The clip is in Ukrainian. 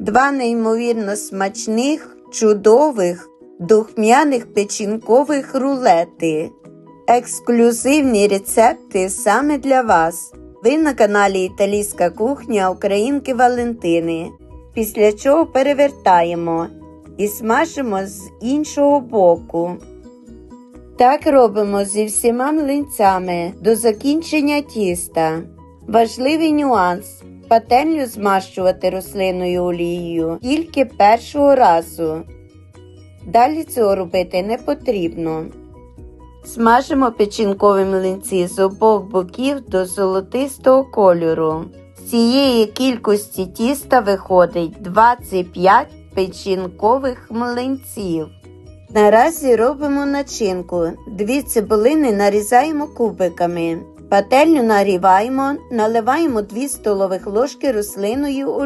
Два неймовірно смачних, чудових, духмяних печінкових рулети. Ексклюзивні рецепти саме для вас. Ви на каналі Італійська кухня Українки Валентини. Після чого перевертаємо і смажимо з іншого боку. Так робимо зі всіма млинцями до закінчення тіста. Важливий нюанс. Пательню змащувати рослинною олією тільки першого разу. Далі цього робити не потрібно. Смажимо печінкові млинці з обох боків до золотистого кольору. З цієї кількості тіста виходить 25 печінкових млинців. Наразі робимо начинку. Дві цибулини нарізаємо кубиками. Пательню нагріваємо, наливаємо 2 столових ложки рослиною.